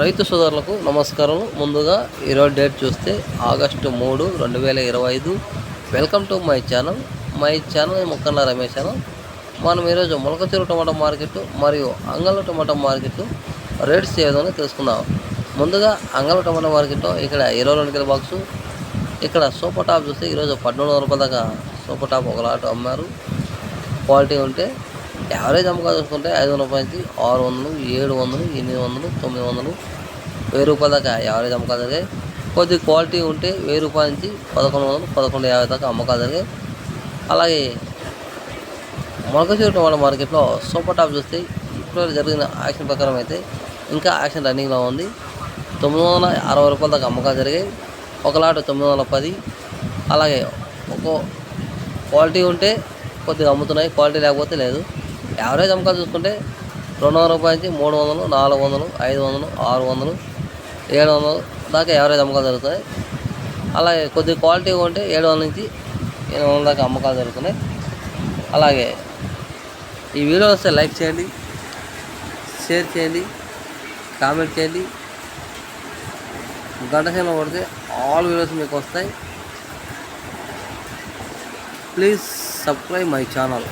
రైతు సోదరులకు నమస్కారం ముందుగా ఈరోజు డేట్ చూస్తే ఆగస్టు మూడు రెండు వేల ఇరవై ఐదు. Welcome to my channel. My channel Mukkanna Ramesh channel మనం ఈరోజు మొలకచూరు టమాటా మార్కెట్ మరియు అంగళ టమాటా మార్కెట్ రేట్స్ ఏ విధంగా తెలుసుకుందాం. ముందుగా అంగళ టమాటా మార్కెట్లో ఇక్కడ ఇరవై రెండు కిలో బాక్సు. ఇక్కడ సూపర్ టాప్ చూస్తే ఈరోజు పద్నాలుగు వందల రూపాయల దాకా సూపర్ టాప్ ఒక లాట్ అమ్మారు. క్వాలిటీ ఉంటే యావరేజ్ అమ్మకాలు చూసుకుంటే ఐదు వందల రూపాయల నుంచి ఆరు వందలు ఏడు వందలు ఎనిమిది వందలు తొమ్మిది వందలు వెయ్యి రూపాయల దాకా యావరేజ్ అమ్మకాలు జరిగాయి. కొద్ది క్వాలిటీ ఉంటే వెయ్యి రూపాయల నుంచి పదకొండు వందలు పదకొండు యాభై దాకా అమ్మకాలు జరిగాయి. అలాగే చూడటం వల్ల మార్కెట్లో సూపర్ టాప్ చూస్తే ఇప్పుడు జరిగిన యాక్షన్ ప్రకారం అయితే ఇంకా యాక్షన్ రన్నింగ్లో ఉంది. తొమ్మిది వందల అరవై రూపాయల దాకా అమ్మకాలు జరిగాయి. ఒక లాట్ తొమ్మిది వందల పది. అలాగే ఒక క్వాలిటీ ఉంటే కొద్దిగా అమ్ముతున్నాయి. క్వాలిటీ లేకపోతే లేదు. యావరేజ్ అమ్మకాలు చూసుకుంటే రెండు వందల రూపాయల నుంచి మూడు వందలు నాలుగు వందలు ఐదు వందలు ఆరు వందలు ఏడు వందలు దాకా యావరేజ్ అమ్మకాలు జరుగుతాయి అలాగే కొద్ది క్వాలిటీ ఉంటే ఏడు వందల నుంచి ఎనిమిది వందల దాకా అమ్మకాలు జరుగుతున్నాయి. అలాగే ఈ వీడియో వస్తే లైక్ చేయండి షేర్ చేయండి కామెంట్ చేయండి. గంట సేన కొడితే ఆల్ వీడియోస్ మీకు వస్తాయి. Please subscribe my channel